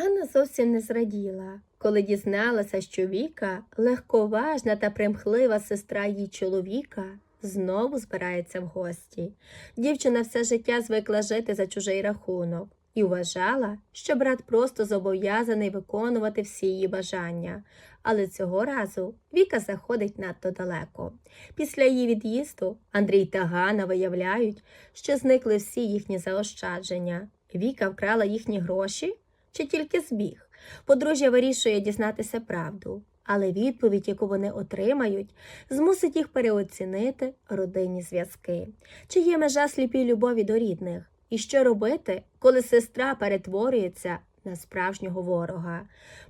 Ганна зовсім не зраділа, коли дізналася, що Віка, легковажна та примхлива сестра її чоловіка, знову збирається в гості. Дівчина все життя звикла жити за чужий рахунок і вважала, що брат просто зобов'язаний виконувати всі її бажання. Але цього разу Віка заходить надто далеко. Після її від'їзду Андрій та Ганна виявляють, що зникли всі їхні заощадження. Віка вкрала їхні гроші чи тільки збіг. Подружжя вирішує дізнатися правду, але відповідь, яку вони отримають, змусить їх переоцінити родинні зв'язки. Чи є межа сліпій любові до рідних? І що робити, коли сестра перетворюється на справжнього ворога?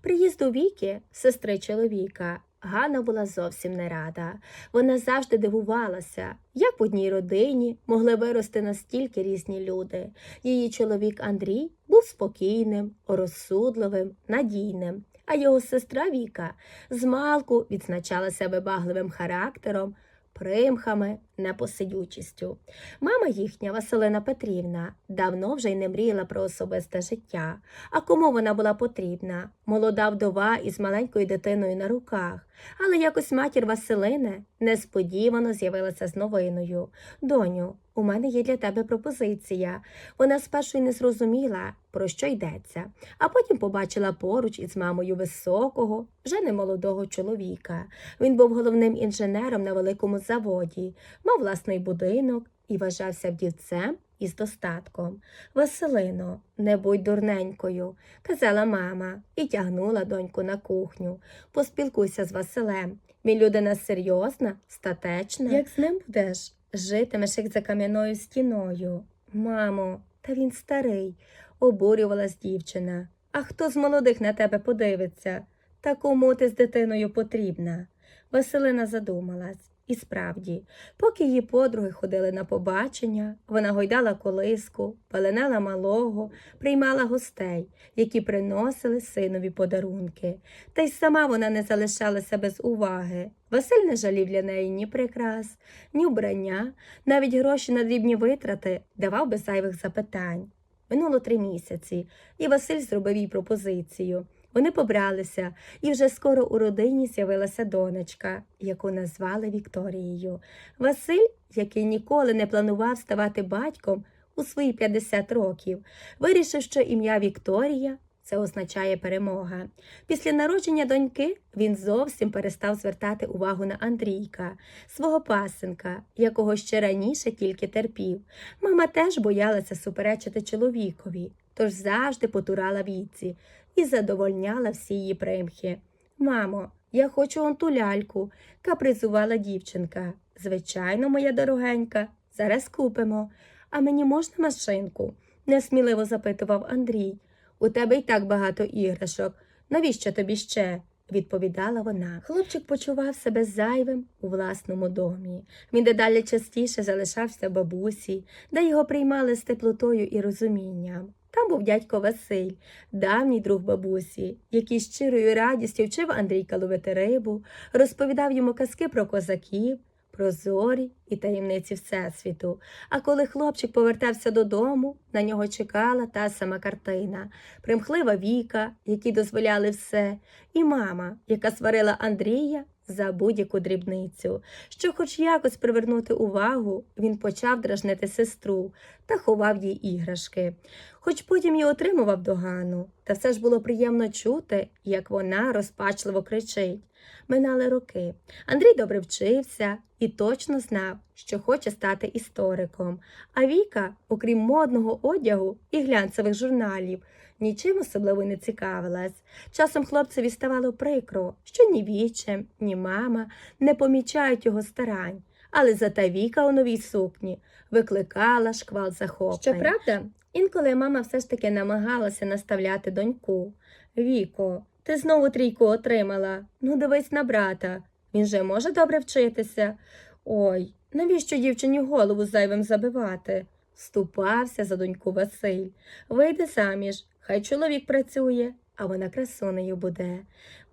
Приїзду Віки, сестри чоловіка, Ганна була зовсім не рада. Вона завжди дивувалася, як в одній родині могли вирости настільки різні люди. Її чоловік Андрій був спокійним, розсудливим, надійним, а його сестра Віка змалку відзначала себе багливим характером, примхами, непосидючістю. Мама їхня, Василина Петрівна, давно вже й не мріяла про особисте життя. А кому вона була потрібна? Молода вдова із маленькою дитиною на руках. Але якось матір Василини несподівано з'явилася з новиною. Доню, у мене є для тебе пропозиція. Вона спершу й не зрозуміла, про що йдеться, а потім побачила поруч із мамою високого, вже немолодого чоловіка. Він був головним інженером на великому заводі, мав власний будинок і вважався вдівцем із достатком. Василино, не будь дурненькою, казала мама і тягнула доньку на кухню. Поспілкуйся з Василем. Він людина серйозна, статечна. Як з ним будеш? Житимеш як за кам'яною стіною. Мамо, та він старий, обурювалась дівчина. А хто з молодих на тебе подивиться? Та кому ти з дитиною потрібна? Василина задумалась. І справді, поки її подруги ходили на побачення, вона гойдала колиску, пеленала малого, приймала гостей, які приносили синові подарунки. Та й сама вона не залишалася без уваги. Василь не жалів для неї ні прикрас, ні вбрання, навіть гроші на дрібні витрати давав без зайвих запитань. Минуло три місяці, і Василь зробив їй пропозицію. Вони побралися, і вже скоро у родині з'явилася донечка, яку назвали Вікторією. Василь, який ніколи не планував ставати батьком у свої 50 років, вирішив, що ім'я Вікторія це означає перемога. Після народження доньки він зовсім перестав звертати увагу на Андрійка, свого пасенка, якого ще раніше тільки терпів. Мама теж боялася суперечити чоловікові, тож завжди потурала віці і задовольняла всі її примхи. Мамо, я хочу он ту ляльку, капризувала дівчинка. Звичайно, моя дорогенька, зараз купимо. А мені можна машинку? несміливо запитував Андрій. У тебе й так багато іграшок. Навіщо тобі ще? відповідала вона. Хлопчик почував себе зайвим у власному домі. Він дедалі частіше залишався бабусі, де його приймали з теплотою і розумінням. Там був дядько Василь, давній друг бабусі, який щирою радістю вчив Андрійка ловити рибу, розповідав йому казки про козаків, про зорі і таємниці Всесвіту. А коли хлопчик повертався додому, на нього чекала та сама картина, примхлива Віка, які дозволяли все, і мама, яка сварила Андрія за будь-яку дрібницю. Щоб хоч якось привернути увагу, він почав дражнити сестру та ховав їй іграшки. Хоч потім і отримував догану, та все ж було приємно чути, як вона розпачливо кричить. Минали роки. Андрій добре вчився і точно знав, що хоче стати істориком. А Віка, окрім модного одягу і глянцевих журналів, нічим особливо не цікавилась. Часом хлопцеві ставало прикро, що ні вічем, ні мама не помічають його старань. Але зата Віка у новій сукні викликала шквал захоплень. Щоправда, інколи мама все ж таки намагалася наставляти доньку. Віко, ти знову трійку отримала. Ну, дивись на брата. Він же може добре вчитися. Ой, навіщо дівчині голову зайвим забивати? Ступався за доньку Василь. Вийде заміж, хай чоловік працює, а вона красунею буде.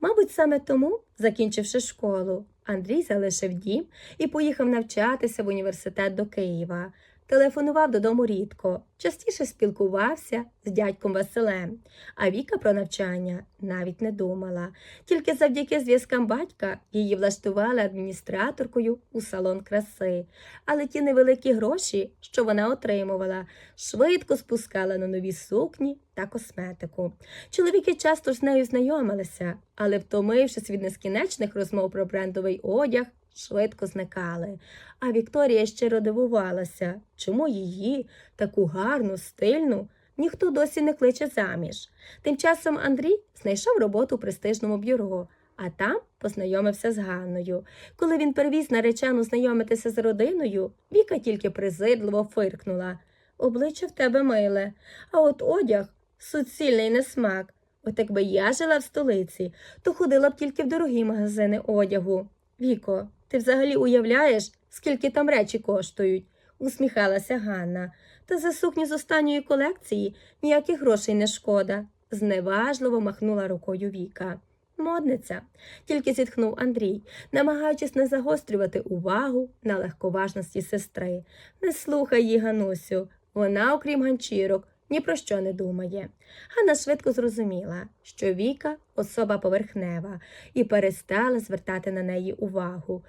Мабуть, саме тому, закінчивши школу, Андрій залишив дім і поїхав навчатися в університет до Києва. Телефонував додому рідко, частіше спілкувався з дядьком Василем, а Віка про навчання навіть не думала. Тільки завдяки зв'язкам батька її влаштували адміністраторкою у салон краси, але ті невеликі гроші, що вона отримувала, швидко спускала на нові сукні та косметику. Чоловіки часто з нею знайомилися, але, втомившись від нескінченних розмов про брендовий одяг, швидко зникали. А Вікторія щиро дивувалася, чому її, таку гарну, стильну, ніхто досі не кличе заміж. Тим часом Андрій знайшов роботу у престижному бюро, а там познайомився з Ганною. Коли він перевіз наречену знайомитися з родиною, Віка тільки презирливо фиркнула. Обличчя в тебе миле, а от одяг суцільний несмак. От якби я жила в столиці, то ходила б тільки в дорогі магазини одягу. Віко, ти взагалі уявляєш, скільки там речі коштують? усміхалася Ганна. Та за сукню з останньої колекції ніяких грошей не шкода. Зневажливо махнула рукою Віка. Модниця, тільки зітхнув Андрій, намагаючись не загострювати увагу на легковажності сестри. Не слухай її, Ганусю. Вона, окрім ганчірок, ні про що не думає. Ганна швидко зрозуміла, що Віка особа поверхнева, і перестала звертати на неї увагу.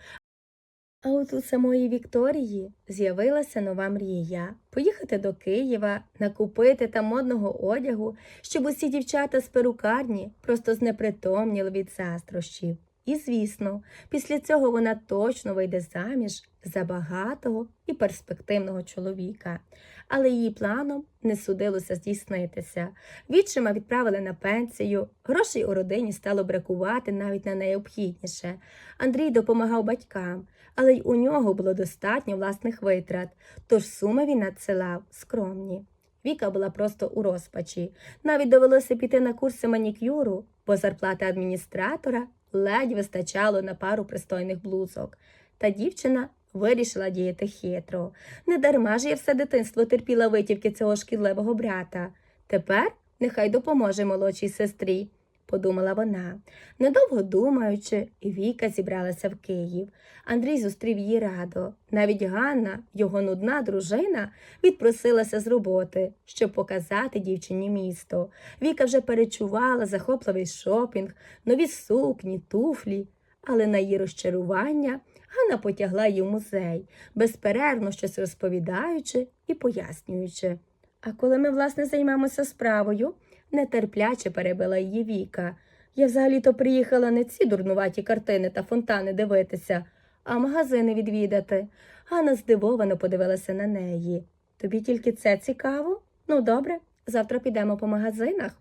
А от у самої Вікторії з'явилася нова мрія поїхати до Києва, накупити там модного одягу, щоб усі дівчата з перукарні просто знепритомніли від заздрощів. І, звісно, після цього вона точно вийде заміж за багатого і перспективного чоловіка. Але її планом не судилося здійснитися. Відчима відправили на пенсію, грошей у родині стало бракувати навіть на найобхідніше. Андрій допомагав батькам, але й у нього було достатньо власних витрат, тож суми він надсилав скромні. Віка була просто у розпачі. Навіть довелося піти на курси манікюру, бо зарплати адміністратора ледь вистачало на пару пристойних блузок. Та дівчина вирішила діяти хитро. Недарма ж я все дитинство терпіла витівки цього шкідливого брата. Тепер нехай допоможе молодшій сестрі, подумала вона. Недовго думаючи, Віка зібралася в Київ. Андрій зустрів її радо. Навіть Ганна, його нудна дружина, відпросилася з роботи, щоб показати дівчині місто. Віка вже перечувала захопливий шопінг, нові сукні, туфлі, але на її розчарування Ганна потягла її в музей, безперервно щось розповідаючи і пояснюючи. А коли ми, власне, займемося справою, нетерпляче перебила її Віка. Я взагалі-то приїхала не ці дурнуваті картини та фонтани дивитися, а магазини відвідати. Ганна здивовано подивилася на неї. Тобі тільки це цікаво? Ну, добре, завтра підемо по магазинах.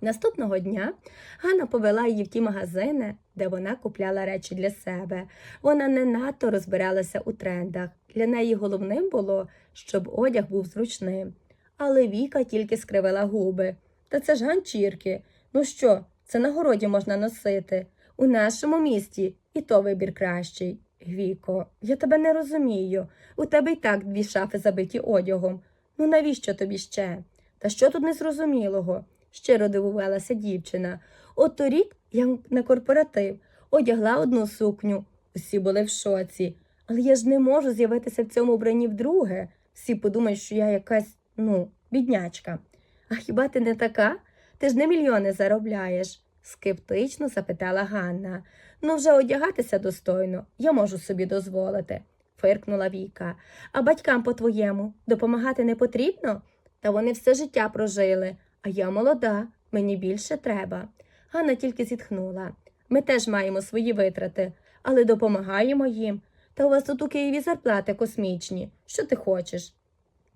Наступного дня Ганна повела її в ті магазини, де вона купляла речі для себе. Вона не надто розбиралася у трендах. Для неї головним було, щоб одяг був зручним. Але Віка тільки скривила губи. Та це ж ганчірки. Ну що, це на городі можна носити. У нашому місті і то вибір кращий. Віко, я тебе не розумію. У тебе й так дві шафи забиті одягом. Ну навіщо тобі ще? Та що тут незрозумілого? щиро дивувалася дівчина. От торік я на корпоратив одягла одну сукню. Усі були в шоці. Але я ж не можу з'явитися в цьому вбранні вдруге. Всі подумають, що я якась, ну, біднячка. А хіба ти не така? Ти ж не мільйони заробляєш? скептично запитала Ганна. Ну, вже одягатися достойно, я можу собі дозволити, фиркнула Віка. А батькам, по-твоєму, допомагати не потрібно? Та вони все життя прожили, а я молода, мені більше треба. Ганна тільки зітхнула. Ми теж маємо свої витрати, але допомагаємо їм. Та у вас тут у Києві зарплати космічні. Що ти хочеш?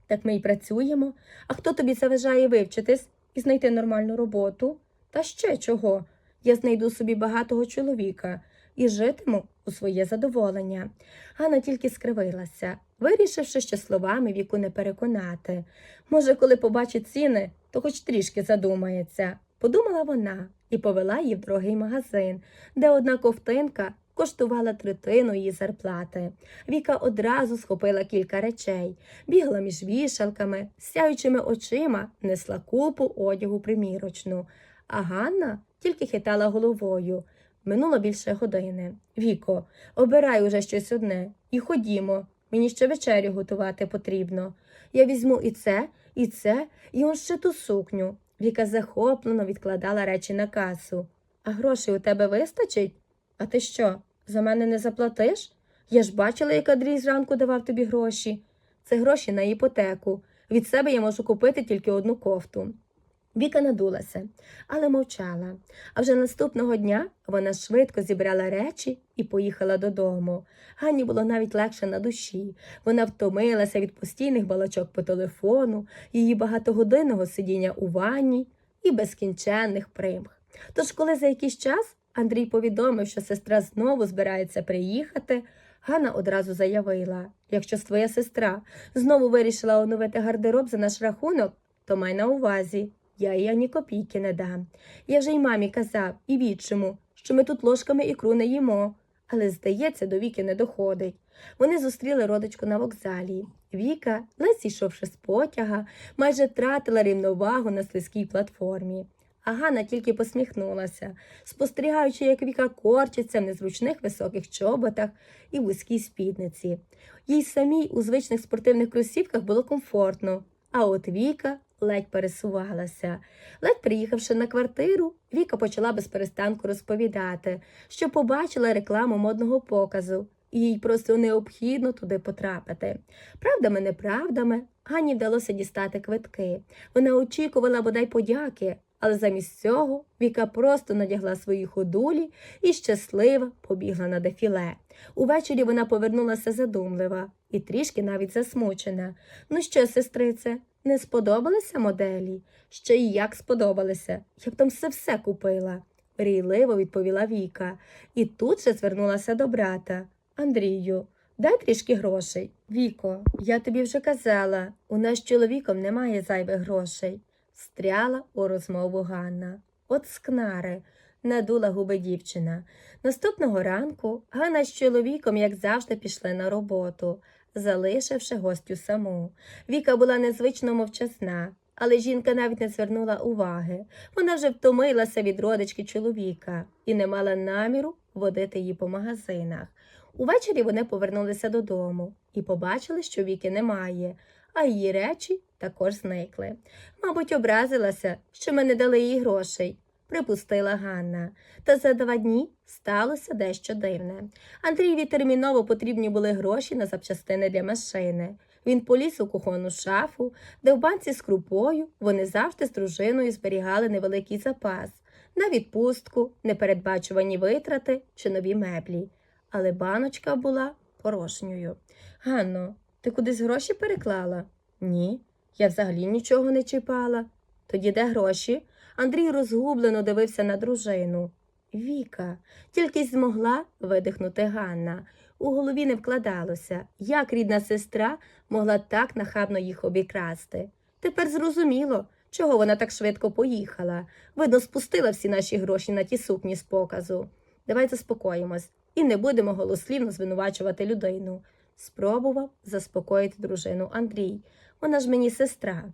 Так ми й працюємо. А хто тобі заважає вивчитись і знайти нормальну роботу? Та ще чого? Я знайду собі багатого чоловіка і житиму у своє задоволення. Ганна тільки скривилася, вирішивши, що словами віку не переконати. Може, коли побачить ціни, то хоч трішки задумається, подумала вона і повела її в дорогий магазин, де одна ковтинка коштувала третину її зарплати. Віка одразу схопила кілька речей, бігла між вішалками, сяючими очима несла купу одягу примірочну. А Ганна тільки хитала головою. Минуло більше години. Віко, обирай уже щось одне і ходімо. Мені ще вечерю готувати потрібно. Я візьму і це, і це, і он ще ту сукню. Віка захоплено відкладала речі на касу. А грошей у тебе вистачить? А ти що, за мене не заплатиш? Я ж бачила, як Андрій зранку давав тобі гроші. Це гроші на іпотеку. Від себе я можу купити тільки одну кофту. Віка надулася, але мовчала. А вже наступного дня вона швидко зібрала речі і поїхала додому. Ганні було навіть легше на душі. Вона втомилася від постійних балачок по телефону, її багатогодинного сидіння у ванні і безкінченних примх. Тож, коли за якийсь час Андрій повідомив, що сестра знову збирається приїхати, Ганна одразу заявила: якщо твоя сестра знову вирішила оновити гардероб за наш рахунок, то май на увазі, я їй ані копійки не дам. Я вже й мамі казав, і відчиму, що ми тут ложками ікру не їмо. Але, здається, до Віки не доходить. Вони зустріли родичку на вокзалі. Віка, ледь зійшовши з потяга, майже втратила рівновагу на слизькій платформі. А Ганна тільки посміхнулася, спостерігаючи, як Віка корчиться в незручних високих чоботах і вузькій спідниці. Їй самій у звичних спортивних кросівках було комфортно, а от Віка ледь пересувалася. Ледь приїхавши на квартиру, Віка почала без перестанку розповідати, що побачила рекламу модного показу, і їй просто необхідно туди потрапити. Правдами, неправдами, Гані вдалося дістати квитки. Вона очікувала бодай подяки, але замість цього Віка просто надягла свої ходулі і щаслива побігла на дефіле. Увечері вона повернулася задумлива і трішки навіть засмучена. Ну що, сестрице, не сподобалися моделі? Ще й як сподобалися. Я б там все все купила, мрійливо відповіла Віка, і тут же звернулася до брата. Андрію, дай трішки грошей. Віко, я тобі вже казала, у нас з чоловіком немає зайвих грошей. Стряла у розмову Ганна. От скнари, надула губи дівчина. Наступного ранку Ганна з чоловіком, як завжди, пішли на роботу, залишивши гостю саму. Віка була незвично мовчасна, але жінка навіть не звернула уваги. Вона вже втомилася від родички чоловіка і не мала наміру водити її по магазинах. Увечері вони повернулися додому і побачили, що віки немає, а її речі також зникли. Мабуть, образилася, що ми не дали їй грошей, припустила Ганна. Та за два дні сталося дещо дивне. Андрієві терміново потрібні були гроші на запчастини для машини. Він поліз у кухонну шафу, де в банці з крупою вони завжди з дружиною зберігали невеликий запас на відпустку, непередбачувані витрати чи нові меблі. Але баночка була порожньою. Ганно, ти кудись гроші переклала? Ні, я взагалі нічого не чіпала. Тоді де гроші? Андрій розгублено дивився на дружину. Віка, тільки змогла видихнути Ганна. У голові не вкладалося, як рідна сестра могла так нахабно їх обікрасти. Тепер зрозуміло, чого вона так швидко поїхала. Видно, спустила всі наші гроші на ті сукні з показу. Давай заспокоїмось і не будемо голослівно звинувачувати людину. Спробував заспокоїти дружину Андрій. Вона ж мені сестра.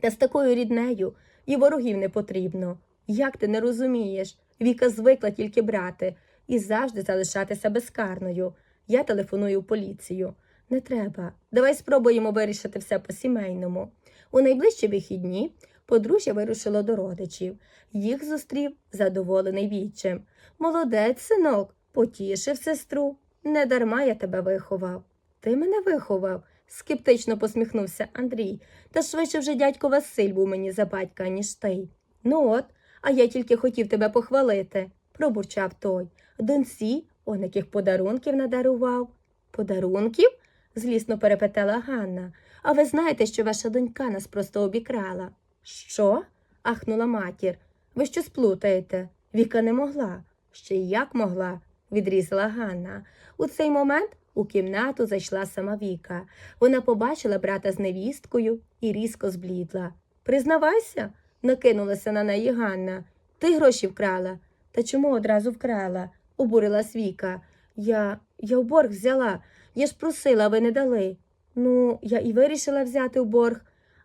Та з такою ріднею і ворогів не потрібно. Як ти не розумієш? Віка звикла тільки брати і завжди залишатися безкарною. Я телефоную в поліцію. Не треба. Давай спробуємо вирішити все по-сімейному. У найближчі вихідні подружжя вирушило до родичів. Їх зустрів задоволений відчим. Молодець, синок, потішив сестру. Недарма я тебе виховав. Ти мене виховав, скептично посміхнувся Андрій. Та швидше вже дядько Василь був мені за батька, ніж ти. Ну от, а я тільки хотів тебе похвалити, пробурчав той. Донці, он яких подарунків надарував. Подарунків? злісно перепитала Ганна. А ви знаєте, що ваша донька нас просто обікрала. Що? ахнула матір. Ви що сплутаєте? Віка не могла. Ще й як могла, відрізала Ганна. У цей момент у кімнату зайшла сама Віка. Вона побачила брата з невісткою і різко зблідла. Признавайся, накинулася на неї Ганна. Ти гроші вкрала. Та чому одразу вкрала? обурилась Віка. Я я в борг взяла. Я ж просила, ви не дали. Ну, я і вирішила взяти в борг.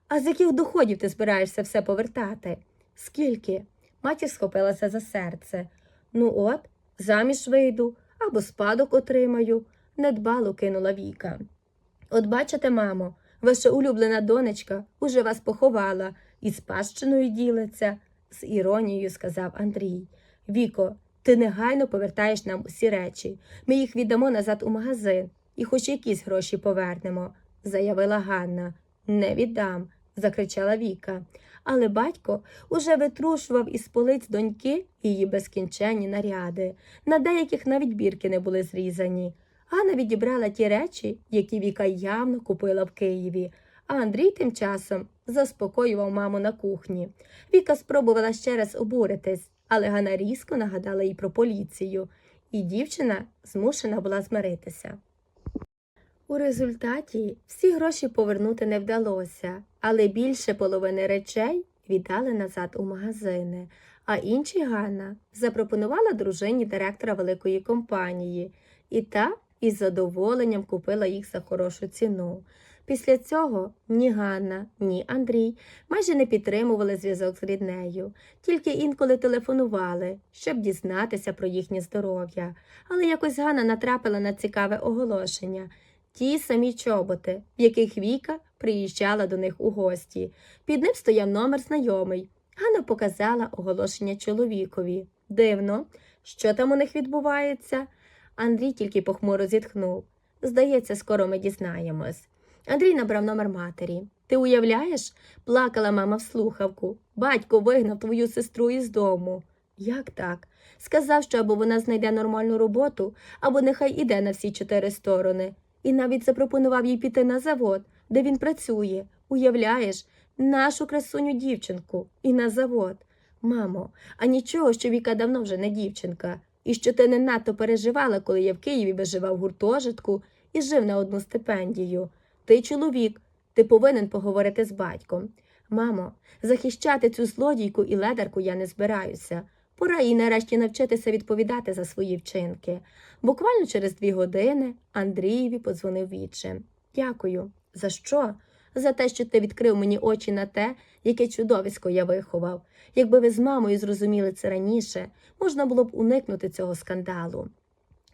А з яких доходів ти збираєшся все повертати? Скільки? Матір схопилася за серце. Ну от, заміж вийду або спадок отримаю, недбало кинула Віка. От бачите, мамо, ваша улюблена донечка уже вас поховала і спадщиною ділиться, з іронією сказав Андрій. Віко, ти негайно повертаєш нам усі речі. Ми їх віддамо назад у магазин і хоч якісь гроші повернемо, заявила Ганна. Не віддам, закричала Віка. Але батько уже витрушував із полиць доньки її безкінченні наряди. На деяких навіть бірки не були зрізані. Ганна відібрала ті речі, які Віка явно купила в Києві, а Андрій тим часом заспокоював маму на кухні. Віка спробувала ще раз обуритись, але Ганна різко нагадала їй про поліцію, і дівчина змушена була змиритися. У результаті всі гроші повернути не вдалося, але більше половини речей віддали назад у магазини, а інші Ганна запропонувала дружині директора великої компанії, і та із задоволенням купила їх за хорошу ціну. Після цього ні Ганна, ні Андрій майже не підтримували зв'язок з ріднею, тільки інколи телефонували, щоб дізнатися про їхнє здоров'я. Але якось Ганна натрапила на цікаве оголошення ті самі чоботи, в яких Віка приїжджала до них у гості. Під ним стояв номер знайомий. Ганна показала оголошення чоловікові. Дивно, що там у них відбувається? Андрій тільки похмуро зітхнув. Здається, скоро ми дізнаємось. Андрій набрав номер матері. Ти уявляєш? плакала мама в слухавку. Батько вигнав твою сестру із дому. Як так? Сказав, що або вона знайде нормальну роботу, або нехай іде на всі чотири сторони. І навіть запропонував їй піти на завод, де він працює. Уявляєш, нашу красуню дівчинку і на завод. Мамо, а нічого, що Віка давно вже не дівчинка, і що ти не надто переживала, коли я в Києві виживав гуртожитку і жив на одну стипендію. Ти чоловік, ти повинен поговорити з батьком. Мамо, захищати цю злодійку і ледарку я не збираюся. Пора їй нарешті навчитися відповідати за свої вчинки. Буквально через дві години Андрієві подзвонив відчим. Дякую. За що? За те, що ти відкрив мені очі на те, яке чудовисько я виховав. Якби ви з мамою зрозуміли це раніше, можна було б уникнути цього скандалу.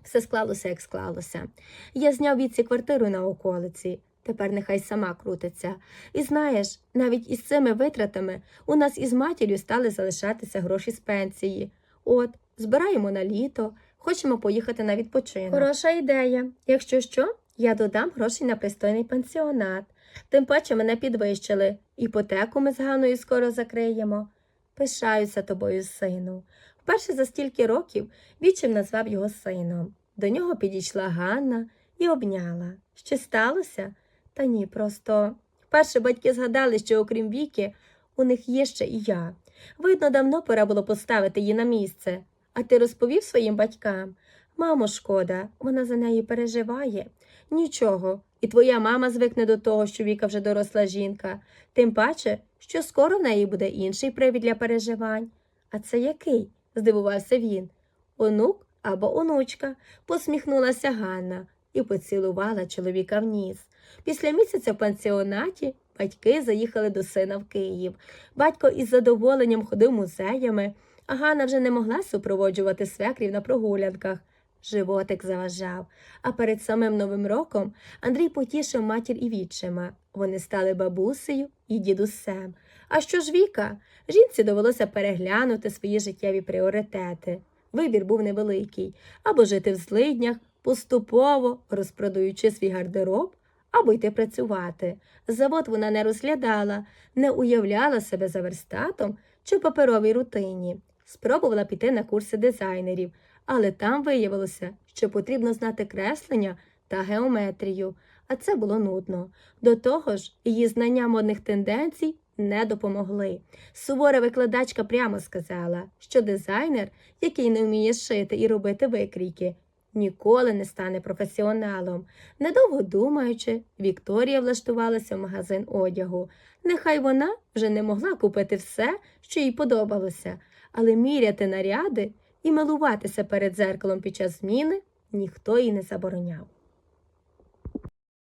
Все склалося, як склалося. Я зняв відці квартиру на околиці. Тепер нехай сама крутиться. І знаєш, навіть із цими витратами у нас із матір'ю стали залишатися гроші з пенсії. От, збираємо на літо, хочемо поїхати на відпочинок. Хороша ідея. Якщо що, я додам грошей на пристойний пансіонат. Тим паче мене підвищили. Іпотеку ми з Ганою скоро закриємо. Пишаюся тобою, сину. Вперше за стільки років вічим назвав його сином. До нього підійшла Ганна і обняла. Що сталося? Та ні, просто вперше батьки згадали, що окрім віки, у них є ще і я. Видно, давно пора було поставити її на місце. А ти розповів своїм батькам? Мамо, шкода, вона за неї переживає. Нічого, і твоя мама звикне до того, що Віка вже доросла жінка, тим паче, що скоро в неї буде інший привід для переживань. А це який? здивувався він. Онук або онучка, посміхнулася Ганна і поцілувала чоловіка в ніс. Після місяця в пансіонаті батьки заїхали до сина в Київ. Батько із задоволенням ходив музеями, а Ганна вже не могла супроводжувати свекрів на прогулянках. Животик заважав, а перед самим Новим роком Андрій потішив матір і відчима. Вони стали бабусею і дідусем. А що ж Віка? Жінці довелося переглянути свої життєві пріоритети. Вибір був невеликий або жити в злиднях, поступово розпродаючи свій гардероб, або йти працювати. Завод вона не розглядала, не уявляла себе за верстатом чи паперовій рутині. Спробувала піти на курси дизайнерів, але там виявилося, що потрібно знати креслення та геометрію, а це було нудно. До того ж, її знання модних тенденцій не допомогли. Сувора викладачка прямо сказала, що дизайнер, який не вміє шити і робити викрійки, ніколи не стане професіоналом. Недовго думаючи, Вікторія влаштувалася в магазин одягу. Нехай вона вже не могла купити все, що їй подобалося, але міряти наряди і милуватися перед дзеркалом під час зміни ніхто їй не забороняв.